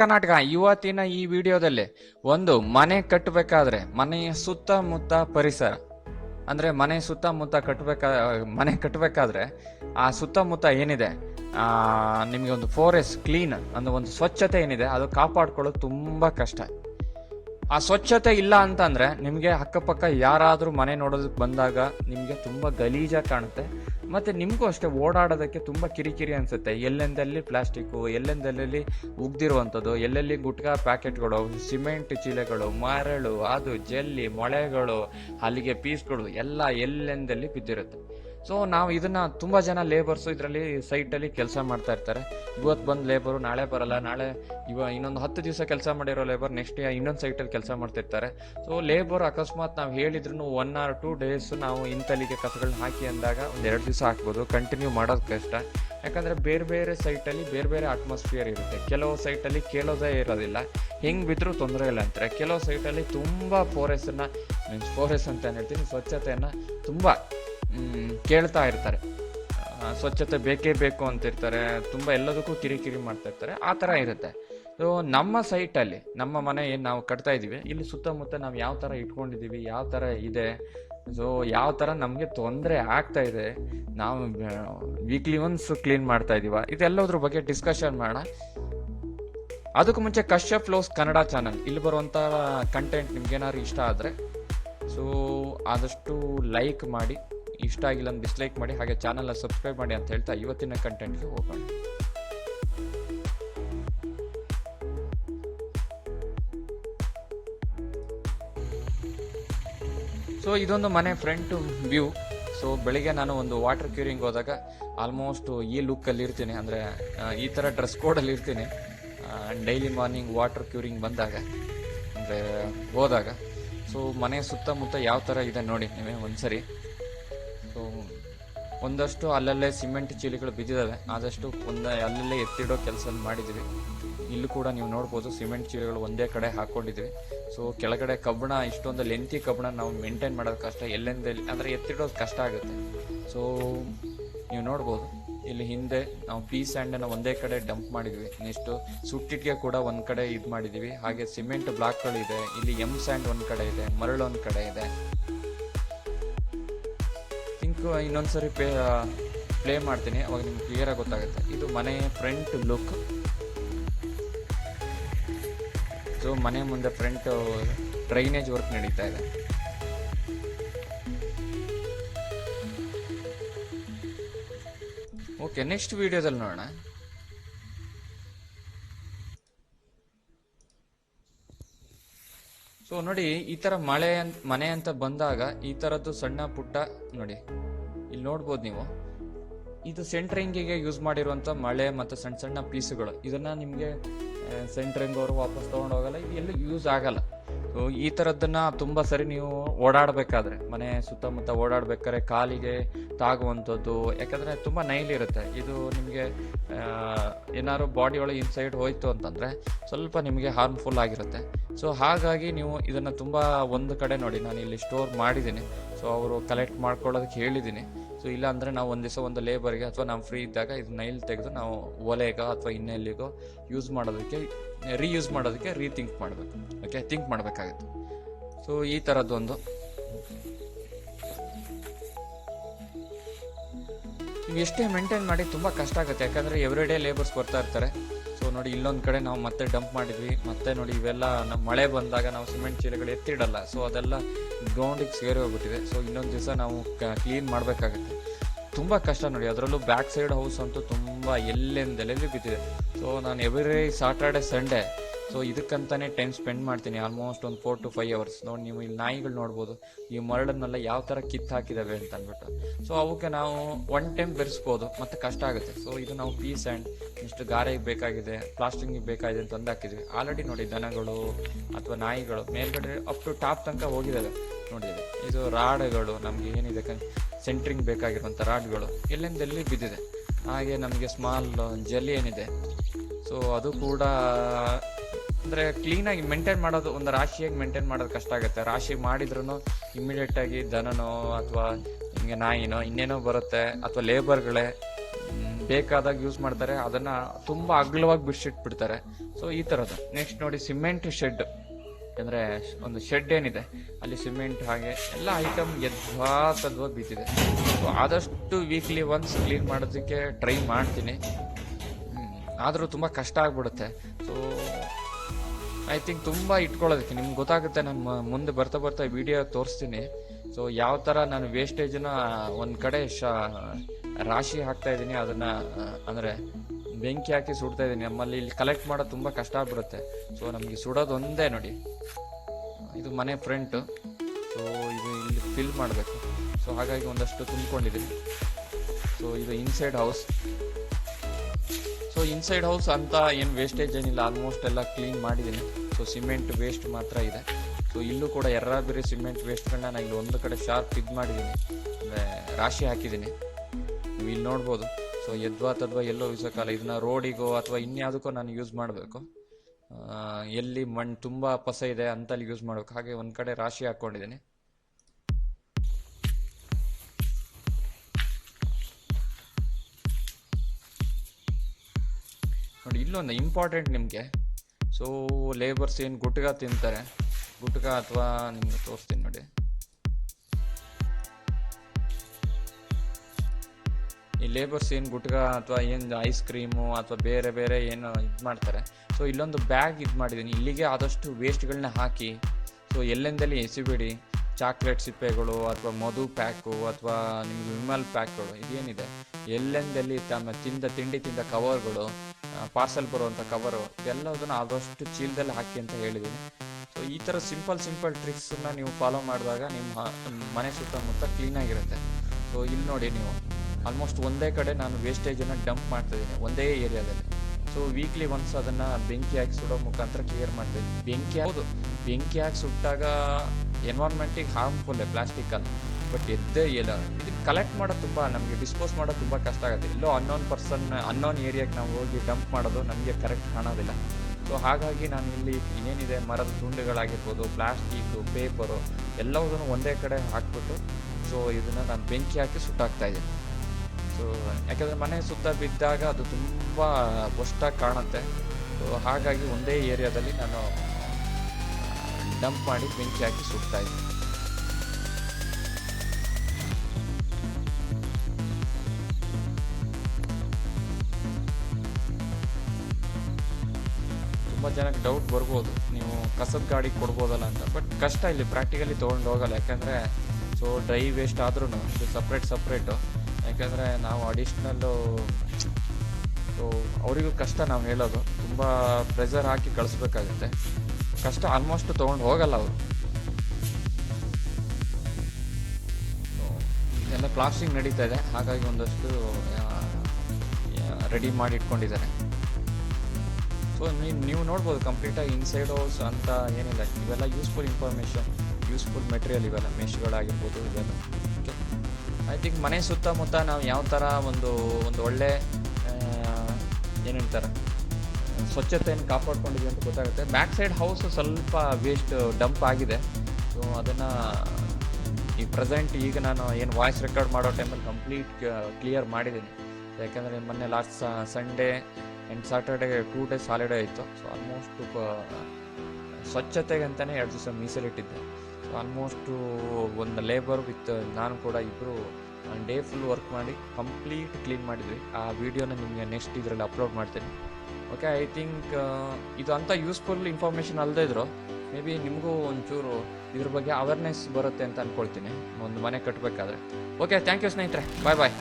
ಪಕ್ಕ ನಾಟಕ ಇವತ್ತಿನ ಈ ವಿಡಿಯೋದಲ್ಲಿ ಒಂದು ಮನೆ ಕಟ್ಟಬೇಕಾದ್ರೆ ಮನೆಯ ಸುತ್ತಮುತ್ತ ಪರಿಸರ, ಅಂದ್ರೆ ಮನೆ ಸುತ್ತಮುತ್ತ ಕಟ್ಟಬೇಕಾ, ಮನೆ ಕಟ್ಟಬೇಕಾದ್ರೆ ಆ ಸುತ್ತಮುತ್ತ ಏನಿದೆ ನಿಮಗೆ ಒಂದು ಫಾರೆಸ್ಟ್ ಕ್ಲೀನ್ ಅಂದ್ರೆ ಒಂದು ಸ್ವಚ್ಛತೆ ಏನಿದೆ, ಅದು ಕಾಪಾಡ್ಕೊಳ್ಳೋದು ತುಂಬಾ ಕಷ್ಟ. ಆ ಸ್ವಚ್ಛತೆ ಇಲ್ಲ ಅಂತಂದ್ರೆ ನಿಮಗೆ ಅಕ್ಕಪಕ್ಕ ಯಾರಾದರೂ ಮನೆ ನೋಡೋದಕ್ಕೆ ಬಂದಾಗ ನಿಮಗೆ ತುಂಬಾ ಗಲೀಜಾಗಿ ಕಾಣುತ್ತೆ. ಮತ್ತೆ ನಿಮಗೂ ಅಷ್ಟೇ ಓಡಾಡೋದಕ್ಕೆ ತುಂಬ ಕಿರಿಕಿರಿ ಅನಿಸುತ್ತೆ. ಎಲ್ಲೆಂದಲ್ಲಿ ಪ್ಲಾಸ್ಟಿಕ್ಕು, ಎಲ್ಲೆಂದಲ್ಲಿ ಉಗ್ದಿರುವಂಥದ್ದು, ಎಲ್ಲೆಲ್ಲಿ ಗುಟ್ಕಾ ಪ್ಯಾಕೆಟ್ಗಳು, ಸಿಮೆಂಟ್ ಚೀಲಗಳು, ಮರಳು, ಅದು, ಜಲ್ಲಿ, ಮೊಳೆಗಳು, ಅಲ್ಲಿಗೆ ಪೀಸ್ಗಳು, ಎಲ್ಲ ಎಲ್ಲೆಂದಲ್ಲಿ ಬಿದ್ದಿರುತ್ತೆ. ಸೊ ನಾವು ಇದನ್ನ ತುಂಬಾ ಜನ ಲೇಬರ್ಸ್ ಇದರಲ್ಲಿ ಸೈಟಲ್ಲಿ ಕೆಲಸ ಮಾಡ್ತಾ ಇರ್ತಾರೆ. ಇವತ್ತು ಬಂದು ಲೇಬರು ನಾಳೆ ಬರಲ್ಲ. ನಾಳೆ ಇವ ಇನ್ನೊಂದು ಹತ್ತು ದಿವಸ ಕೆಲಸ ಮಾಡಿರೋ ಲೇಬರ್ ನೆಕ್ಸ್ಟ್ ಇನ್ನೊಂದು ಸೈಟಲ್ಲಿ ಕೆಲಸ ಮಾಡ್ತಿರ್ತಾರೆ. ಸೊ ಲೇಬರ್ ಅಕಸ್ಮಾತ್ ನಾವು ಹೇಳಿದ್ರು ಒನ್ ಆರ್ ಟೂ ಡೇಸ್ ನಾವು ಇಂತಲಿಗೆ ಕಸಗಳನ್ನ ಹಾಕಿ ಅಂದಾಗ ಒಂದು ಎರಡು ದಿವಸ ಹಾಕ್ಬೋದು. ಕಂಟಿನ್ಯೂ ಮಾಡೋದು ಕಷ್ಟ. ಯಾಕಂದ್ರೆ ಬೇರೆ ಬೇರೆ ಸೈಟಲ್ಲಿ ಬೇರೆ ಬೇರೆ ಅಟ್ಮಾಸ್ಫಿಯರ್ ಇರುತ್ತೆ. ಕೆಲವು ಸೈಟಲ್ಲಿ ಕೇಳೋದೇ ಇರೋದಿಲ್ಲ. ಹೆಂಗ್ ಬಿದ್ದರೂ ತೊಂದರೆ ಇಲ್ಲ ಅಂತಾರೆ. ಕೆಲವು ಸೈಟಲ್ಲಿ ತುಂಬಾ ಫೋರೆಸ್ಟನ್ನ ಮೀನ್ಸ್ ಫೋರೆಸ್ ಅಂತ ಹೇಳ್ತೀನಿ. ಸ್ವಚ್ಛತೆಯನ್ನ ತುಂಬಾ ಕೇಳ್ತಾ ಇರ್ತಾರೆ. ಸ್ವಚ್ಛತೆ ಬೇಕೇ ಬೇಕು ಅಂತಿರ್ತಾರೆ. ತುಂಬ ಎಲ್ಲದಕ್ಕೂ ಕಿರಿಕಿರಿ ಮಾಡ್ತಾ ಇರ್ತಾರೆ. ಆ ಥರ ಇರುತ್ತೆ. ಸೊ ನಮ್ಮ ಸೈಟಲ್ಲಿ ನಮ್ಮ ಮನೆ ಏನು ನಾವು ಕಟ್ತಾ ಇದ್ದೀವಿ, ಇಲ್ಲಿ ಸುತ್ತಮುತ್ತ ನಾವು ಯಾವ ಥರ ಇಟ್ಕೊಂಡಿದ್ದೀವಿ, ಯಾವ ಥರ ಇದೆ ಸೊ ಯಾವ ಥರ ನಮಗೆ ತೊಂದರೆ ಆಗ್ತಾ ಇದೆ, ನಾವು ವೀಕ್ಲಿ ಒನ್ಸ್ ಕ್ಲೀನ್ ಮಾಡ್ತಾ ಇದೀವ ಇದೆಲ್ಲದ್ರ ಬಗ್ಗೆ ಡಿಸ್ಕಷನ್ ಮಾಡೋಣ. ಅದಕ್ಕೂ ಮುಂಚೆ ಕಶ್ಯಪ್ ಫ್ಲೋಸ್ ಕನ್ನಡ ಚಾನಲ್ ಇಲ್ಲಿ ಬರುವಂಥ ಕಂಟೆಂಟ್ ನಿಮ್ಗೇನಾದ್ರು ಇಷ್ಟ ಆದರೆ ಸೊ ಆದಷ್ಟು ಲೈಕ್ ಮಾಡಿ. ಇಷ್ಟ ಆಗಿಲ್ಲ ಅಂದ್ರೆ ಡಿಸ್ಲೈಕ್ ಮಾಡಿ, ಹಾಗೆ ಚಾನಲ್ನ ಸಬ್ಸ್ಕ್ರೈಬ್ ಮಾಡಿ ಅಂತ ಹೇಳ್ತಾ ಇವತ್ತಿನ ಕಂಟೆಂಟ್ಗೆ ಹೋಗೋಣ. ಸೊ ಇದೊಂದು ಮನೆ ಫ್ರಂಟ್ ವ್ಯೂ ಸೊ ಬೆಳಿಗ್ಗೆ ನಾನು ಒಂದು ವಾಟರ್ ಕ್ಯೂರಿಂಗ್ ಹೋದಾಗ ಆಲ್ಮೋಸ್ಟ್ ಈ ಲುಕ್ಕಲ್ಲಿ ಇರ್ತೀನಿ. ಅಂದರೆ ಈ ಥರ ಡ್ರೆಸ್ ಕೋಡಲ್ಲಿ ಇರ್ತೀನಿ. ಡೈಲಿ ಮಾರ್ನಿಂಗ್ ವಾಟರ್ ಕ್ಯೂರಿಂಗ್ ಬಂದಾಗ, ಅಂದರೆ, ಹೋದಾಗ. ಸೊ ಮನೆ ಸುತ್ತಮುತ್ತ ಯಾವ ಥರ ಇದೆ ನೋಡಿ ನೀವೇ ಒಂದ್ಸರಿ. ಸೊ ಒಂದಷ್ಟು ಅಲ್ಲಲ್ಲೇ ಸಿಮೆಂಟ್ ಚೀಲಿಗಳು ಬಿದ್ದಿದ್ದಾವೆ. ಆದಷ್ಟು ಒಂದ ಅಲ್ಲಲ್ಲೇ ಎತ್ತಿಡೋ ಕೆಲಸ ಮಾಡಿದ್ದೀವಿ ಇಲ್ಲಿ ಕೂಡ ನೀವು ನೋಡ್ಬೋದು ಸಿಮೆಂಟ್ ಚೀಲಗಳು ಒಂದೇ ಕಡೆ ಹಾಕೊಂಡಿದ್ದೀವಿ ಸೊ ಕೆಳಗಡೆ ಕಬ್ಬಣ, ಇಷ್ಟೊಂದು ಲೆಂತಿ ಕಬ್ಬಣ ನಾವು ಮೇಂಟೈನ್ ಮಾಡೋದು ಕಷ್ಟ. ಎಲ್ಲೆಂದಲ್ಲಿ ಅಂದರೆ ಎತ್ತಿಡೋದು ಕಷ್ಟ ಆಗುತ್ತೆ. ಸೊ ನೀವು ನೋಡ್ಬೋದು. ಇಲ್ಲಿ ಹಿಂದೆ ನಾವು ಪೀ ಸ್ಯಾಂಡನ್ನು ಒಂದೇ ಕಡೆ ಡಂಪ್ ಮಾಡಿದ್ವಿ. ನೆಕ್ಸ್ಟ್ ಸುಟ್ಟಿಗೆ ಕೂಡ ಒಂದು ಕಡೆ ಇದು ಮಾಡಿದ್ದೀವಿ ಹಾಗೆ ಸಿಮೆಂಟ್ ಬ್ಲಾಕ್ಗಳಿದೆ ಇಲ್ಲಿ ಎಂ ಸ್ಯಾಂಡ್ ಒಂದು ಕಡೆ ಇದೆ. ಮರಳು ಒಂದು ಕಡೆ ಇದೆ. ಥಿಂಕ್ ಇನ್ನೊಂದ್ಸರಿ ಪೇ ಪ್ಲೇ ಮಾಡ್ತೀನಿ. ಅವಾಗ ನಿಮ್ಗೆ ಕ್ಲಿಯರ್ ಆಗಿ ಗೊತ್ತಾಗುತ್ತೆ. ಇದು ಮನೆ ಫ್ರಂಟ್ ಲುಕ್ ಸೊ ಮನೆ ಮುಂದೆ ಫ್ರಂಟ್ ಡ್ರೈನೇಜ್ ವರ್ಕ್ ನಡೀತಾ ಇದೆ. ಓಕೆ ನೆಕ್ಸ್ಟ್ ವಿಡಿಯೋದಲ್ಲಿ ನೋಡೋಣ. ಸೊ ನೋಡಿ, ಈ ತರ ಮಳೆ ಅಂತ, ಮನೆ ಅಂತ ಬಂದಾಗ ಈ ತರದ್ದು ಸಣ್ಣ ಪುಟ್ಟ, ನೋಡಿ, ಇಲ್ಲಿ ನೋಡ್ಬೋದು ನೀವು. ಇದು ಸೆಂಟ್ರಿಂಗಿಗೆ ಯೂಸ್ ಮಾಡಿರುವಂತ ಮಳೆ ಮತ್ತು ಸಣ್ಣ ಸಣ್ಣ ಪೀಸುಗಳು. ಇದನ್ನ ನಿಮಗೆ ಸೆಂಟ್ರಿಂಗ್ ಅವರು ವಾಪಸ್ ತಗೊಂಡೋಗಲ್ಲ ಎಲ್ಲೂ ಯೂಸ್ ಆಗಲ್ಲ. ಈ ಥರದ್ದನ್ನ ತುಂಬ ಸರಿ ನೀವು ಓಡಾಡಬೇಕಾದ್ರೆ, ಮನೆ ಸುತ್ತಮುತ್ತ ಓಡಾಡ್ಬೇಕಾದ್ರೆ ಕಾಲಿಗೆ ತಾಗುವಂಥದ್ದು, ಯಾಕಂದರೆ ತುಂಬ ನೈಲಿರುತ್ತೆ ಇದು ನಿಮಗೆ ಏನಾದ್ರು ಬಾಡಿ ಒಳಗೆ ಇನ್ಸೈಡ್ ಹೋಯ್ತು ಅಂತಂದರೆ ಸ್ವಲ್ಪ ನಿಮಗೆ ಹಾರ್ಮ್ಫುಲ್ ಆಗಿರುತ್ತೆ. ಸೊ ಹಾಗಾಗಿ ನೀವು ಇದನ್ನು ತುಂಬ ಒಂದು ಕಡೆ ನೋಡಿ. ನಾನು ಇಲ್ಲಿ ಸ್ಟೋರ್ ಮಾಡಿದ್ದೀನಿ. ಸೊ ಅವರು ಕಲೆಕ್ಟ್ ಮಾಡ್ಕೊಳ್ಳೋದಕ್ಕೆ ಹೇಳಿದ್ದೀನಿ. ಸೊ ಇಲ್ಲ ಅಂದರೆ ನಾವು ಒಂದು ದಿವಸ ಒಂದು ಲೇಬರ್ಗೆ ಅಥವಾ ನಾವು ಫ್ರೀ ಇದ್ದಾಗ ಇದು ನೈಲ್ ತೆಗೆದು ನಾವು ಒಲೆಗೋ ಅಥವಾ ಇನ್ನೆಲ್ಲಿಗೋ ಯೂಸ್ ಮಾಡೋದಕ್ಕೆ ರೀಯೂಸ್ ಮಾಡೋದಕ್ಕೆ ರೀಥಿಂಕ್ ಮಾಡಬೇಕು. ಓಕೆ ಥಿಂಕ್ ಮಾಡಬೇಕಾಗುತ್ತೆ. ಸೊ ಈ ಥರದ್ದೊಂದು ಎಷ್ಟೇ ಮೇಂಟೈನ್ ಮಾಡಿ ತುಂಬ ಕಷ್ಟ ಆಗುತ್ತೆ. ಯಾಕಂದರೆ ಎವ್ರಿ ಡೇ ಲೇಬರ್ಸ್ ಬರ್ತಾ ಇರ್ತಾರೆ. ಸೊ ನೋಡಿ ಇಲ್ಲೊಂದು ಕಡೆ ನಾವು ಮತ್ತೆ ಡಂಪ್ ಮಾಡಿದ್ವಿ. ಮತ್ತೆ ನೋಡಿ ಇವೆಲ್ಲ ನಮ್ಮ ಮಳೆ ಬಂದಾಗ ನಾವು ಸಿಮೆಂಟ್ ಚೀಲಗಳು ಎತ್ತಿಡಲ್ಲ. ಸೊ ಅದೆಲ್ಲ ಗ್ರೌಂಡಿಗೆ ಸೇರಿ ಹೋಗ್ಬಿಟ್ಟಿದೆ. ಸೊ ಇನ್ನೊಂದು ದಿವಸ ನಾವು ಕ್ಲೀನ್ ಮಾಡಬೇಕಾಗುತ್ತೆ. ತುಂಬ ಕಷ್ಟ ನೋಡಿ, ಅದರಲ್ಲೂ ಬ್ಯಾಕ್ ಸೈಡ್ ಹೌಸ್ ಅಂತೂ ತುಂಬ ಎಲ್ಲೆಂದೆಲ್ಲೆಲ್ಲಿ ಬಿದ್ದಿದೆ. ಸೊ ನಾನು ಎವ್ರಿ ಸಾಟರ್ಡೆ ಸಂಡೇ ಸೊ ಇದಕ್ಕಂತಾನೆ ಟೈಮ್ ಸ್ಪೆಂಡ್ ಮಾಡ್ತೀನಿ. ಆಲ್ಮೋಸ್ಟ್ ಒಂದು ಫೋರ್ ಟು ಫೈವ್ ಅವರ್ಸ್ ನೋಡಿ, ನೀವು ಇಲ್ಲಿ ನಾಯಿಗಳು ನೋಡ್ಬೋದು. ಈ ಮರಳನ್ನೆಲ್ಲ ಯಾವ ಥರ ಕಿತ್ತು ಹಾಕಿದಾವೆ ಅಂತ ಅಂದ್ಬಿಟ್ಟು. ಸೊ ಅವಕ್ಕೆ ನಾವು ಒನ್ ಟೈಮ್ ಬೆರೆಸ್ಬೋದು. ಮತ್ತೆ ಕಷ್ಟ ಆಗುತ್ತೆ. ಸೊ ಇದು ನಾವು ಪೀಸ್ ಆ್ಯಂಡ್ ಇಷ್ಟು ಗಾರೆಗೆ ಬೇಕಾಗಿದೆ ಪ್ಲಾಸ್ಟಿಂಗಿಗೆ ಬೇಕಾಗಿದೆ ಅಂತ ಹಾಕಿದ್ವಿ. ಆಲ್ರೆಡಿ ನೋಡಿ, ದನಗಳು ಅಥವಾ ನಾಯಿಗಳು ಮೇಲ್ಗಡೆ ಅಪ್ ಟು ಟಾಪ್ ತನಕ ಹೋಗಿದ್ದಾವೆ ನೋಡಿದೆ ಇದು ರಾಡ್ಗಳು, ನಮಗೆ ಏನಿದೆ ಸೆಂಟ್ರಿಂಗ್ ಬೇಕಾಗಿರುವಂಥ ರಾಡ್ಗಳು. ಎಲ್ಲೆಂದೆಲ್ಲಿ ಬಿದ್ದಿದೆ. ಹಾಗೆ ನಮಗೆ ಸ್ಮಾಲ್ ಜಲ್ಲಿ ಏನಿದೆ. ಸೊ ಅದು ಕೂಡ ಅಂದರೆ ಕ್ಲೀನಾಗಿ ಮೇಂಟೈನ್ ಮಾಡೋದು ಒಂದು ರಾಶಿಯಾಗಿ ಮೇಂಟೈನ್ ಮಾಡೋದು ಕಷ್ಟ ಆಗುತ್ತೆ. ರಾಶಿ ಮಾಡಿದ್ರು ಇಮಿಡಿಯೇಟಾಗಿ ದನನೋ ಅಥವಾ ಹಿಂಗೆ ನಾಯಿನೋ ಇನ್ನೇನೋ ಬರುತ್ತೆ ಅಥವಾ ಲೇಬರ್ಗಳೇ ಬೇಕಾದಾಗ ಯೂಸ್ ಮಾಡ್ತಾರೆ, ಅದನ್ನ ತುಂಬಾ ಅಗಲವಾಗಿ ಬಿಡಿಸಿಟ್ಬಿಡ್ತಾರೆ. ಸೊ ಈ ಥರದ್ದು ನೆಕ್ಸ್ಟ್ ನೋಡಿ ಸಿಮೆಂಟ್ ಶೆಡ್ ಅಂದ್ರೆ ಒಂದು ಶೆಡ್ ಏನಿದೆ, ಅಲ್ಲಿ ಸಿಮೆಂಟ್ ಹಾಗೆ ಎಲ್ಲ ಐಟಮ್ ಯದ್ವಾ ತದ್ವಾ ಬಿದ್ದಿದೆ. ಸೊ ಆದಷ್ಟು ವೀಕ್ಲಿ ಒನ್ಸ್ ಕ್ಲೀನ್ ಮಾಡೋದಕ್ಕೆ ಟ್ರೈ ಮಾಡ್ತೀನಿ. ಆದರೂ ತುಂಬ ಕಷ್ಟ ಆಗ್ಬಿಡುತ್ತೆ. ಸೊ ಐ ಥಿಂಕ್ ತುಂಬ ಇಟ್ಕೊಳ್ಳೋದಕ್ಕೆ ನಿಮ್ಗೆ ಗೊತ್ತಾಗುತ್ತೆ ನಮ್ಮ ಮುಂದೆ ಬರ್ತಾ ಬರ್ತಾ ವಿಡಿಯೋ ತೋರಿಸ್ತೀನಿ. ಸೊ ಯಾವ ಥರ ನಾನು ವೇಸ್ಟೇಜನ್ನ ಒಂದು ಕಡೆ ಶ, ರಾಶಿ ಹಾಕ್ತಾ ಇದ್ದೀನಿ, ಅದನ್ನು, ಅಂದರೆ ಬೆಂಕಿ ಹಾಕಿ ಸುಡ್ತಾ ಇದ್ದೀನಿ. ನಮ್ಮಲ್ಲಿ ಇಲ್ಲಿ ಕಲೆಕ್ಟ್ ಮಾಡೋದು ತುಂಬ ಕಷ್ಟ ಆಗ್ಬಿಡುತ್ತೆ. ಸೊ ನಮಗೆ ಸುಡೋದು ಒಂದೇ ನೋಡಿ. ಇದು ಮನೆ ಫ್ರಂಟು ಸೊ ಇದು ಇಲ್ಲಿ ಫಿಲ್ ಮಾಡಬೇಕು. ಸೊ ಹಾಗಾಗಿ ಒಂದಷ್ಟು ತುಂಬಿಕೊಂಡಿದ್ದೀನಿ. ಸೊ ಇದು ಇನ್ಸೈಡ್ ಹೌಸ್ ಇನ್ಸೈಡ್ ಹೌಸ್ ಅಂತ ಏನು ವೇಸ್ಟೇಜ್ ಏನಿಲ್ಲ ಆಲ್ಮೋಸ್ಟ್ ಎಲ್ಲ ಕ್ಲೀನ್ ಮಾಡಿದ್ದೀನಿ. ಸೊ ಸಿಮೆಂಟ್ ವೇಸ್ಟ್ ಮಾತ್ರ ಇದೆ. ಸೊ ಇಲ್ಲೂ ಕೂಡ ಎರ್ರ ಬೇರೆ ಸಿಮೆಂಟ್ ವೇಸ್ಟ್ಗಳನ್ನ ನಾನು ಇಲ್ಲಿ ಒಂದು ಕಡೆ ಶಾರ್ಪ್ ಇದು ಮಾಡಿದ್ದೀನಿ. ರಾಶಿ ಹಾಕಿದ್ದೀನಿ. ನೀವು ಇಲ್ಲಿ ನೋಡ್ಬೋದು. ಸೊ ಯದ್ವಾ ತದ್ವಾ ಎಲ್ಲೋ ಕಾಲ ಇದನ್ನ ರೋಡಿಗೋ ಅಥವಾ ಇನ್ಯಾವುದಕ್ಕೋ ನಾನು ಯೂಸ್ ಮಾಡಬೇಕು. ಎಲ್ಲಿ ಮಣ್ಣು ತುಂಬ ಪಸ ಇದೆ ಅಂತಲ್ಲಿ ಯೂಸ್ ಮಾಡಬೇಕು. ಹಾಗೆ ಒಂದು ಕಡೆ ರಾಶಿ ಹಾಕ್ಕೊಂಡಿದ್ದೀನಿ ಇಲ್ಲೊಂದು ಇಂಪಾರ್ಟೆಂಟ್ ನಿಮಗೆ. ಸೊ ಲೇಬರ್ಸ್ ಏನು ಗುಟ್ಕ ತಿಂತಾರೆ? ಗುಟ್ಕ ಅಥವಾ ನಿಮಗೆ ತೋರಿಸ್ತೀನಿ ನೋಡಿ. ಈ ಲೇಬರ್ಸ್ ಏನು ಗುಟ್ಕ ಅಥವಾ ಏನು ಐಸ್ ಕ್ರೀಮು ಅಥವಾ ಬೇರೆ ಬೇರೆ ಏನು ಇದು ಮಾಡ್ತಾರೆ? ಸೊ ಇಲ್ಲೊಂದು ಬ್ಯಾಗ್ ಇದು ಮಾಡಿದ್ದೀನಿ ಇಲ್ಲಿಗೆ ಆದಷ್ಟು ವೇಸ್ಟ್ಗಳನ್ನ ಹಾಕಿ ಸೊ ಎಲ್ಲೆಂದಲ್ಲಿ ಎಸಿಬಿಡಿ. ಚಾಕ್ಲೇಟ್ ಸಿಪ್ಪೆಗಳು ಅಥವಾ ಮಧು ಪ್ಯಾಕು ಅಥವಾ ನಿಮ್ಗೆ ವಿಮಲ್ ಪ್ಯಾಕ್ಗಳು ಇದೇನಿದೆ? ಎಲ್ಲೆಂದಲ್ಲಿ ತಮ್ಮ ತಿಂದ ತಿಂಡಿ ತಿಂದ ಕವರ್ಗಳು ಪಾರ್ಸೆಲ್ ಬರುವಂಥ ಕವರು ಎಲ್ಲದನ್ನು ಆದಷ್ಟು ಚೀಲದಲ್ಲಿ ಹಾಕಿ ಅಂತ ಹೇಳಿದ್ದೀನಿ ಸೊ ಈ ಥರ ಸಿಂಪಲ್ ಸಿಂಪಲ್ ಟ್ರಿಕ್ಸನ್ನ ನೀವು ಫಾಲೋ ಮಾಡಿದಾಗ ನಿಮ್ಮ ಮನೆ ಸುತ್ತಮುತ್ತ ಕ್ಲೀನಾಗಿರುತ್ತೆ ಸೊ ಇಲ್ಲಿ ನೋಡಿ ನೀವು. ಆಲ್ಮೋಸ್ಟ್ ಒಂದೇ ಕಡೆ ನಾನು ವೇಸ್ಟೇಜನ್ನು ಡಂಪ್ ಮಾಡ್ತಾ ಇದ್ದೀನಿ ಒಂದೇ ಏರಿಯಾದಲ್ಲಿ ಸೊ ವೀಕ್ಲಿ ಒನ್ಸ್ ಅದನ್ನು ಬೆಂಕಿ ಹಾಕಿ ಸುಡೋ ಮುಖಾಂತರ ಕ್ಲಿಯರ್ ಮಾಡ್ತೀನಿ. ಬೆಂಕಿ ಹೌದು ಬೆಂಕಿ ಹಾಕಿ ಸುಟ್ಟಾಗ ಎನ್ವೈರ್ಮೆಂಟಿಗೆ ಹಾರ್ಮ್ಫುಲ್ಲೇ ಪ್ಲಾಸ್ಟಿಕಲ್ಲಿ ಬಟ್ ಎದ್ದೇ ಇಲ್ಲ. ಇದಕ್ಕೆ ಕಲೆಕ್ಟ್ ಮಾಡೋದು ತುಂಬ ನಮಗೆ ಡಿಸ್ಪೋಸ್ ಮಾಡೋದು ತುಂಬ ಕಷ್ಟ ಆಗುತ್ತೆ. ಎಲ್ಲೋ ಅನ್ನೋನ್ ಪರ್ಸನ್ ಅನ್ನೋನ್ ಏರಿಯಾಗೆ ನಾವು ಹೋಗಿ ಡಂಪ್ ಮಾಡೋದು ನಮಗೆ ಕರೆಕ್ಟ್ ಕಾಣೋದಿಲ್ಲ. ಸೊ ಹಾಗಾಗಿ ನಾನು ಇಲ್ಲಿ ಏನಿದೆ ಮರದ ತುಂಡುಗಳಾಗಿರ್ಬೋದು ಪ್ಲಾಸ್ಟಿಕ್ಕು ಪೇಪರು ಎಲ್ಲವುದನ್ನು ಒಂದೇ ಕಡೆ ಹಾಕ್ಬಿಟ್ಟು ಸೊ ಇದನ್ನು ನಾನು ಬೆಂಕಿ ಹಾಕಿ ಸುಟ್ಟಾಕ್ತಾ ಇದ್ದೀನಿ. ಸೊ ಯಾಕೆಂದರೆ ಮನೆ ಸುತ್ತ ಬಿದ್ದಾಗ ಅದು ತುಂಬ ಒಷ್ಟಾಗಿ ಕಾಣುತ್ತೆ. ಸೊ ಹಾಗಾಗಿ ಒಂದೇ ಏರಿಯಾದಲ್ಲಿ ನಾನು ಡಂಪ್ ಮಾಡಿ ಬೆಂಕಿ ಹಾಕಿ ಸುಡ್ತಾ ತುಂಬ ಜನಕ್ಕೆ ಡೌಟ್ ಬರ್ಬೋದು. ನೀವು ಕಸದ ಗಾಡಿ ಕೊಡ್ಬೋದಲ್ಲ ಅಂತ. ಬಟ್ ಕಷ್ಟ ಇಲ್ಲಿ ಪ್ರಾಕ್ಟಿಕಲಿ ತೊಗೊಂಡು ಹೋಗಲ್ಲ. ಯಾಕಂದರೆ ಸೊ ಡ್ರೈ ವೇಸ್ಟ್ ಆದ್ರೂ ಇದು ಸಪ್ರೇಟ್ ಸಪ್ರೇಟು ಯಾಕಂದರೆ ನಾವು ಅಡಿಷ್ನಲ್ಲು ಸೊ ಅವರಿಗೂ ಕಷ್ಟ ನಾವು ಹೇಳೋದು. ತುಂಬ ಪ್ರೆಷರ್ ಹಾಕಿ ಕಳಿಸ್ಬೇಕಾಗುತ್ತೆ. ಕಷ್ಟ ಆಲ್ಮೋಸ್ಟ್ ತೊಗೊಂಡು ಹೋಗಲ್ಲ ಅವರು. ಎಲ್ಲ ಪ್ಲಾಸ್ಟಿಂಗ್ ನಡೀತಾ ಇದೆ. ಹಾಗಾಗಿ ಒಂದಷ್ಟು ರೆಡಿ ಮಾಡಿ ಇಟ್ಕೊಂಡಿದ್ದಾರೆ. ಸೊ ನೀವು ನೋಡ್ಬೋದು ಕಂಪ್ಲೀಟಾಗಿ ಇನ್ಸೈಡ್ ಹೌಸ್ ಅಂತ ಏನಿಲ್ಲ. ಇವೆಲ್ಲ ಯೂಸ್ಫುಲ್ ಇನ್ಫಾರ್ಮೇಷನ್ ಯೂಸ್ಫುಲ್ ಮೆಟೀರಿಯಲ್ ಇವೆಲ್ಲ ಮೆಷ್ಗಳಾಗಿರ್ಬೋದು ಇವೆಲ್ಲ. ಓಕೆ ಐ ಥಿಂಕ್ ಮನೆ ಸುತ್ತಮುತ್ತ ನಾವು ಯಾವ ಥರ ಒಂದು ಒಂದು ಒಳ್ಳೆ ಏನು ಹೇಳ್ತಾರೆ, ಸ್ವಚ್ಛತೆಯನ್ನು ಕಾಪಾಡ್ಕೊಂಡಿದ್ದೀವಿ ಅಂತ ಗೊತ್ತಾಗುತ್ತೆ. ಬ್ಯಾಕ್ ಸೈಡ್ ಹೌಸ್ ಸ್ವಲ್ಪ ವೇಸ್ಟ್ ಡಂಪ್ ಆಗಿದೆ. ಸೊ ಅದನ್ನು ಈ ಪ್ರೆಸೆಂಟ್ ಈಗ ನಾನು ಏನು ವಾಯ್ಸ್ ರೆಕಾರ್ಡ್ ಮಾಡೋ ಟೈಮಲ್ಲಿ ಕಂಪ್ಲೀಟ್ ಕ್ಲಿಯರ್ ಮಾಡಿದ್ದೀನಿ. ಯಾಕಂದರೆ ಮೊನ್ನೆ last Sunday and Saturday two days holiday ಇತ್ತು. ಸೊ ಆಲ್ಮೋಸ್ಟ್ ಸ್ವಚ್ಛತೆಗೆ ಅಂತಲೇ ಎರಡು ದಿವಸ ಮೀಸಲಿಟ್ಟಿದ್ದೆ. ಸೊ ಆಲ್ಮೋಸ್ಟು ಒಂದು ಲೇಬರ್ ವಿತ್ ನಾನು ಕೂಡ ಇಬ್ಬರು ಡೇ ಫುಲ್ ವರ್ಕ್ ಮಾಡಿ ಕಂಪ್ಲೀಟ್ ಕ್ಲೀನ್ ಮಾಡಿದ್ವಿ. ಆ ವಿಡಿಯೋನ ನಿಮಗೆ ನೆಕ್ಸ್ಟ್ ಇದರಲ್ಲಿ ಅಪ್ಲೋಡ್ ಮಾಡ್ತೀನಿ. ಓಕೆ ಐ ಥಿಂಕ್ ಇದು ಅಂಥ ಯೂಸ್ಫುಲ್ ಇನ್ಫಾರ್ಮೇಷನ್ ಅಲ್ಲದೇ ಇದ್ರು. ಮೇ ಬಿ ನಿಮಗೂ ಒಂಚೂರು ಇದ್ರ ಬಗ್ಗೆ ಅವೇರ್ನೆಸ್ ಬರುತ್ತೆ ಅಂತ ಅಂದ್ಕೊಳ್ತೀನಿ ಒಂದು ಮನೆ ಕಟ್ಟಬೇಕಾದ್ರೆ ಓಕೆ ಥ್ಯಾಂಕ್ ಯು ಸ್ನೇಹಿತರೆ. ಬಾಯ್ ಬಾಯ್